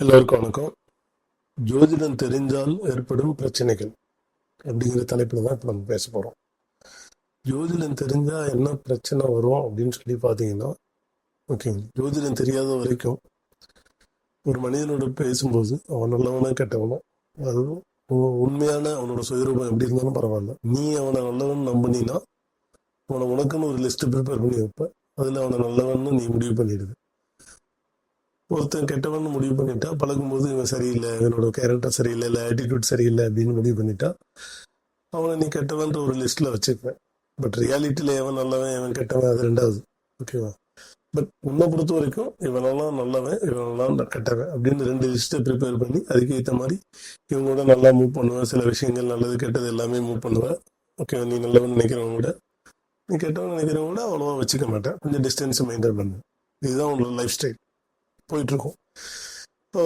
எல்லோருக்கும் வணக்கம். ஜோதிடம் தெரிஞ்சால் ஏற்படும் பிரச்சனைகள் அப்படிங்கிற தலைப்பில் தான் இப்போ நம்ம பேச போகிறோம் ஜோதிடம் தெரிஞ்சால் என்ன பிரச்சனை வரும் அப்படின்னு சொல்லி பார்த்தீங்கன்னா ஓகேங்க ஜோதிடம் தெரியாத வரைக்கும் ஒரு மனிதனோட பேசும்போது அவன் நல்லவனா கெட்டவனோ அது உண்மையான அவனோட சுயரூபம் எப்படி இருந்தாலும் பரவாயில்ல. நீ அவனை நல்லவன் நம்பினா அவனை உனக்குன்னு ஒரு லிஸ்ட் ப்ரிப்பேர் பண்ணி வைப்ப. அதில் அவனை நல்லவன்னு நீ முடிவு பண்ணிடுது ஒருத்தன் கெட்டவன் முடிவு பண்ணிட்டா பழகும்போது இவன் சரியில்லை இவனோட கேரக்டர் சரியில்லை இல்லை ஆட்டிடியூட் சரியில்லை அப்படின்னு முடிவு பண்ணிட்டா அவனை நீ கெட்டவன்ற ஒரு லிஸ்ட்ல வச்சுப்பேன் பட் ரியாலிட்டியில எவன் நல்லவன் எவன் கெட்டவன் அது ரெண்டாவது. ஓகேவா பட் உன்னை பொறுத்த வரைக்கும் இவனெல்லாம் நல்லவன் இவனெல்லாம் கெட்டவன் அப்படின்னு ரெண்டு லிஸ்ட்டை ப்ரிப்பேர் பண்ணி அதுக்கு ஏற்ற மாதிரி இவங்களோட நல்லா மூவ் பண்ணுவேன். சில விஷயங்கள் நல்லது கெட்டது எல்லாமே மூவ் பண்ணுவேன். ஓகேவா நீ நல்லவன் நினைக்கிறவங்க கூட. நீ கெட்டவன் நினைக்கிறவங்க கூட அவ்வளோவா வச்சுக்க மாட்டேன். கொஞ்சம் டிஸ்டன்ஸ் மெயின்டைன் பண்ணு. இதுதான் உங்களோட லைஃப் ஸ்டைல் போயிட்டு இருக்கும் இப்போ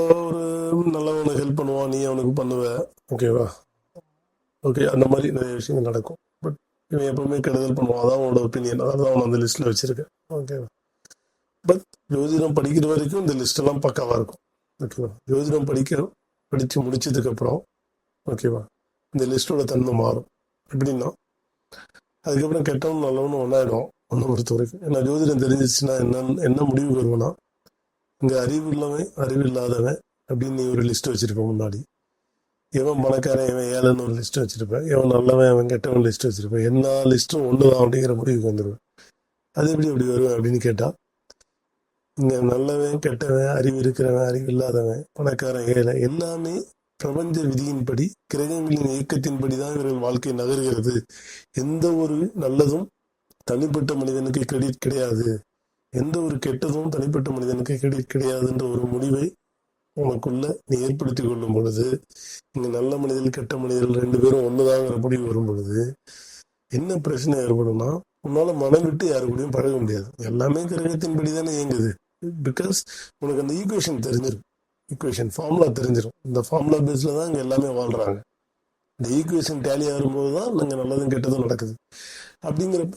ஒரு நல்லவனுக்கு ஹெல்ப் பண்ணுவான் நீ அவனுக்கு பண்ணுவ. ஓகேவா ஓகே அந்த மாதிரி நிறைய விஷயங்கள் நடக்கும். பட் இவன் எப்பவுமே கெடுதல் பண்ணுவான். அதான் அவனோட ஒப்பீனியன் அதான் அவன் அந்த லிஸ்ட்ல வச்சிருக்கேன். ஓகேவா பட் ஜோதிடம் படிக்கிற வரைக்கும் இந்த லிஸ்ட் எல்லாம் பக்காவா இருக்கும். ஓகேவா ஜோதிடம் படிக்க படிச்சு முடிச்சதுக்கு அப்புறம் ஓகேவா இந்த லிஸ்டோட தன்மை மாறும். எப்படின்னா அதுக்கப்புறம் கெட்டவனும் நல்லவனும் ஒன்றாயிடும் ஒன்று பொறுத்த வரைக்கும். ஏன்னா ஜோதிடம் தெரிஞ்சிச்சுன்னா என்ன என்ன முடிவு வருவேன்னா இங்க அறிவு உள்ளவன் அறிவு இல்லாதவன் அப்படின்னு நீ ஒரு லிஸ்ட் வச்சிருப்பேன் முன்னாடி. எவன் பணக்காரன் இவன் ஏழைன்னு ஒரு லிஸ்ட் வச்சிருப்பேன் எவன் நல்லவன் அவன் கெட்டவன் லிஸ்ட் வச்சிருப்பேன் எல்லா லிஸ்ட்டும் ஒன்று தான் அப்படிங்கிற முடிவுக்கு வந்துடுவேன் அது எப்படி எப்படி வருவேன் அப்படின்னு கேட்டான் இங்க நல்லவன் கெட்டவன் அறிவு இருக்கிறவன் அறிவு இல்லாதவன் பணக்காரன் ஏழை எல்லாமே பிரபஞ்ச விதியின்படி கிரகங்களின் இயக்கத்தின்படி தான் இவர்கள் வாழ்க்கை நகர்கிறது. எந்த ஒரு நல்லதும் தனிப்பட்ட மனிதனுக்கு கிரெடிட் கிடையாது. எந்த ஒரு கெட்டதும் தனிப்பட்ட மனிதனுக்கு கிடை கிடையாதுன்ற ஒரு முடிவை உனக்குள்ள நீ ஏற்படுத்தி கொள்ளும் பொழுது இங்க நல்ல மனிதர்கள் கெட்ட மனிதர்கள் ரெண்டு பேரும் ஒண்ணுதாங்கிற முடிவு வரும் பொழுது என்ன பிரச்சனை ஏற்படும்னா உன்னால மனம் விட்டு யாரு கூடயும் பழக முடியாது. எல்லாமே கிரகத்தின்படி தானே இயங்குது. பிகாஸ் உனக்கு அந்த ஈக்குவேஷன் தெரிஞ்சிடும் ஈக்குவேஷன் ஃபார்முலா தெரிஞ்சிடும் இந்த ஃபார்முலா பேஸ்ல தான் இங்க எல்லாமே வாழ்றாங்க. இந்த ஈக்குவேஷன் டேலி ஆகும்போது தான் நாங்கள் நல்லதும் கெட்டதும் நடக்குது. அப்படிங்கிறப்ப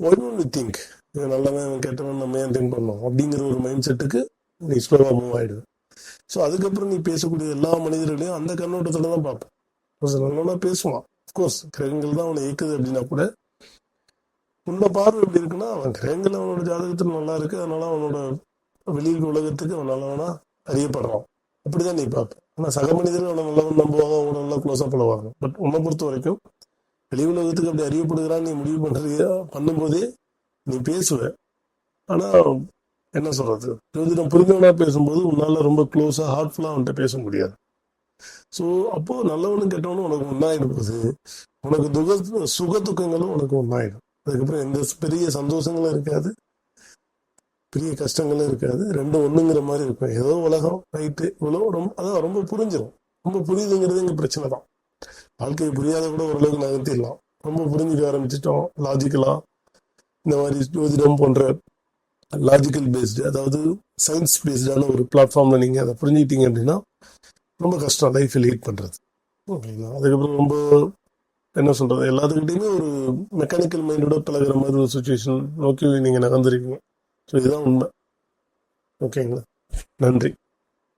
ஒன் ஒன் திங்க் இவன் நல்லவன் கெட்டவன் நம்ம ஏன் திங்க் பண்ணோம்? அப்படிங்கிற ஒரு மைண்ட் செட்டுக்கு நீ ஸ்லோவாக மூவ் ஆயிடுது ஸோ அதுக்கப்புறம் நீ பேசக்கூடிய எல்லா மனிதர்களையும் அந்த கண்ணோட்டத்தில் தான் பார்ப்பேன் நல்லவனா பேசுவான். கோர்ஸ் கிரகங்கள் தான் அவனை இயக்குது அப்படின்னா கூட உன்னை பார்வை எப்படி இருக்குன்னா அவன் கிரகங்கள் அவனோட ஜாதகத்தில் நல்லா இருக்கு. அதனால அவனோட வெளியில் உலகத்துக்கு அவன் நல்லவனா அறியப்படுறான். அப்படிதான் நீ பார்ப்ப. ஆனால் சக மனிதர்கள் அவனை நல்லவன் நம்புவாங்க அவனை நல்லா க்ளோஸாக பழவாங்க பட் உன்னை பொறுத்த வரைக்கும் வெளி உலகத்துக்கு அப்படி அறியப்படுகிறான்னு நீ முடிவு பண்றியா? பண்ணும்போதே நீ பேசுவ. ஆனா என்ன சொல்றது? ஜோதிடம் புரிந்தவனா பேசும்போது உன்னால ரொம்ப க்ளோஸா ஹார்ட்ஃபுல்லா அவன்கிட்ட பேச முடியாது. ஸோ அப்போ நல்லவனும் கெட்டவனும் உனக்கு ஒன்னாயிடும் போது உனக்கு துக சுக துக்கங்களும் உனக்கு ஒன்னாயிடும். அதுக்கப்புறம் எந்த பெரிய சந்தோஷங்களும் இருக்காது. பெரிய கஷ்டங்களும் இருக்காது. ரெண்டும் ஒண்ணுங்கிற மாதிரி இருக்கும். ஏதோ உலகம் ரைட்டு இவ்வளோ ரொம்ப அதான் ரொம்ப புரிஞ்சிடும் ரொம்ப புரியுதுங்கிறது எங்க பிரச்சனை தான். வாழ்க்கையை புரியாத கூட ஓரளவுக்கு நகர்த்திடலாம் ரொம்ப புரிஞ்சுக்க ஆரம்பிச்சிட்டோம். லாஜிக்கலா இந்த மாதிரி ஜோதிடம் போன்ற லாஜிக்கல் பேஸ்டு அதாவது சயின்ஸ் பேஸ்டான ஒரு பிளாட்ஃபார்ம்ல நீங்க அதை புரிஞ்சுக்கிட்டீங்க அப்படின்னா ரொம்ப கஷ்டம். லைஃப்பை லீட் பண்றது. ஓகேங்களா அதுக்கப்புறம் ரொம்ப என்ன சொல்றது? எல்லாத்துக்கிட்டையுமே ஒரு மெக்கானிக்கல் மைண்டோட பழகுற மாதிரி ஒரு சுச்சுவேஷன் நோக்கி நீங்க நகர்ந்துருக்கீங்க. ஸோ இதுதான் உண்மை. ஓகேங்களா நன்றி.